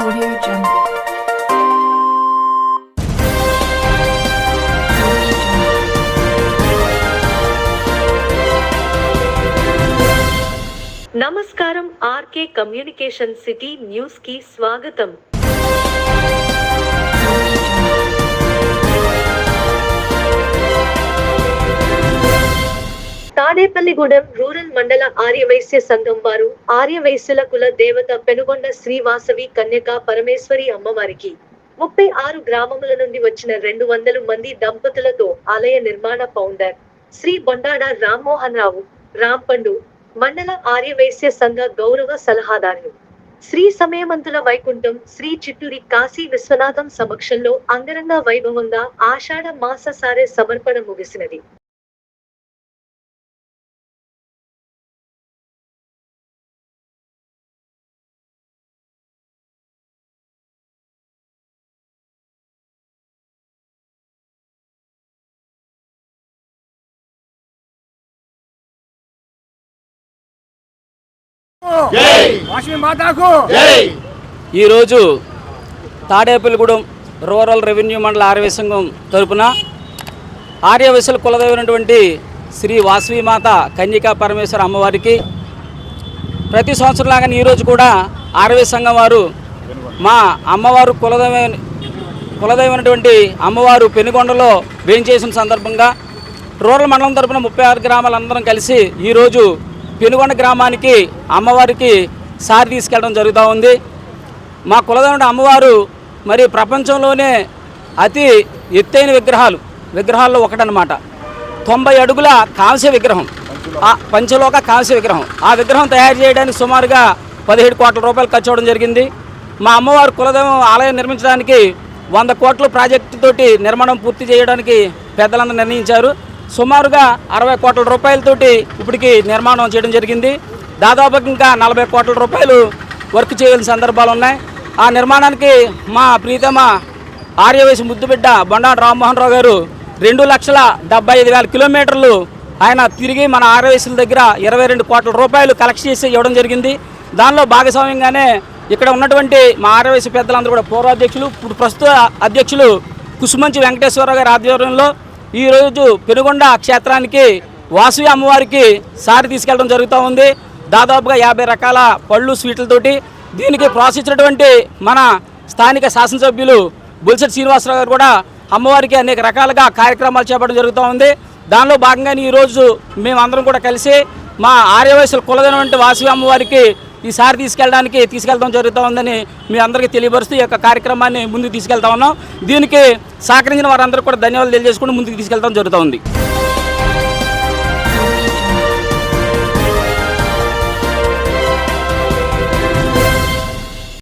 Audio Jungle. నమస్కారం RK communication city news కి స్వాగతం తాడేపల్లిగూడెం రూరల్ మండల ఆర్యవైశ్య సంఘం వారు ఆర్యవైశ్యుల కుల దేవత పెనుగొండ శ్రీవాసవి కన్యక పరమేశ్వరి అమ్మవారికి ముప్పై ఆరు గ్రామముల నుండి వచ్చిన రెండు వందల మంది దంపతులతో ఆలయ నిర్మాణ ఫౌండర్ శ్రీ బొండాడ రామ్మోహన్ రావు రాంపండు మండల ఆర్యవైశ్య సంఘ గౌరవ సలహాదారులు. శ్రీ సమయమంతుల వైకుంఠం శ్రీ చిట్టూరి కాశీ విశ్వనాథం సమక్షంలో అంగరంగ వైభవంగా ఆషాఢ మాస సారే సమర్పణ ముగిసినది. ఈరోజు తాడేపల్లిగూడెం రూరల్ రెవెన్యూ మండల ఆర్య సంఘం తరపున ఆర్యవశుల కులదైనటువంటి శ్రీ వాసవిమాత కన్యకా పరమేశ్వర అమ్మవారికి ప్రతి సంవత్సరంలాగా ఈరోజు కూడా ఆర్య సంఘం వారు మా అమ్మవారు కులదైవ కులదైవైనటువంటి అమ్మవారు పెనుగొండలో వేంచేసిన సందర్భంగా రూరల్ మండలం తరపున ముప్పై ఆరు గ్రామాలందరం కలిసి ఈరోజు పెనుగొండ గ్రామానికి అమ్మవారికి సారి తీసుకెళ్ళడం జరుగుతూ ఉంది. మా కులదైన అమ్మవారు మరి ప్రపంచంలోనే అతి ఎత్తైన విగ్రహాలు. విగ్రహాల్లో ఒకటనమాట తొంభై అడుగుల కాంస్య విగ్రహం. ఆ పంచలోక కాంస్య విగ్రహం. ఆ విగ్రహం తయారు చేయడానికి సుమారుగా పదిహేడు కోట్ల రూపాయలు ఖర్చు అవడం జరిగింది. మా అమ్మవారు కులదైవం ఆలయం నిర్మించడానికి వంద కోట్ల ప్రాజెక్టు తోటి నిర్మాణం పూర్తి చేయడానికి పెద్దలందరూ నిర్ణయించారు. సుమారుగా అరవై కోట్ల రూపాయలతోటి ఇప్పటికి నిర్మాణం చేయడం జరిగింది. దాదాపు ఇంకా నలభై కోట్ల రూపాయలు వర్క్ చేయాల్సిన సందర్భాలు ఉన్నాయి. ఆ నిర్మాణానికి మా ప్రీతమ ఆర్యవేసి ముద్దుబిడ్డ బొండా రామ్మోహన్ రావు గారు రెండు లక్షల డెబ్బై ఐదు వేల కిలోమీటర్లు ఆయన తిరిగి మన ఆర్యవేసుల దగ్గర ఇరవై రెండు కోట్ల రూపాయలు కలెక్ట్ చేసి ఇవ్వడం జరిగింది. దానిలో భాగస్వామ్యంగానే ఇక్కడ ఉన్నటువంటి మా ఆర్యవేసి పెద్దలందరూ కూడా పూర్వాధ్యక్షులు ఇప్పుడు ప్రస్తుత అధ్యక్షులు కుసుమంచి వెంకటేశ్వరరావు గారి ఆధ్వర్యంలో ఈరోజు పెనుగొండ క్షేత్రానికి వాసవి అమ్మవారికి సారి తీసుకెళ్ళడం జరుగుతూ ఉంది. దాదాపుగా యాభై రకాల పళ్ళు స్వీట్లతోటి దీనికి ప్రోత్సహించినటువంటి మన స్థానిక శాసనసభ్యులు బుల్సెట్ శ్రీనివాసరావు గారు కూడా అమ్మవారికి అనేక రకాలుగా కార్యక్రమాలు చేపట్టడం జరుగుతూ ఉంది. దానిలో భాగంగానే ఈరోజు మేమందరం కూడా కలిసి మా ఆర్యవయసుల కులదైనటువంటి వాసవి అమ్మవారికి ఈసారి తీసుకెళ్ళడానికి తీసుకెళ్తాం జరుగుతూ ఉందని మీ అందరికీ తెలియపరుస్తూ ఈ యొక్క కార్యక్రమాన్ని ముందుకు తీసుకెళ్తా ఉన్నాం. దీనికి సహకరించిన వారందరూ కూడా ధన్యవాదాలు తెలియజేసుకుంటూ ముందుకు తీసుకెళ్తాం జరుగుతూ ఉంది.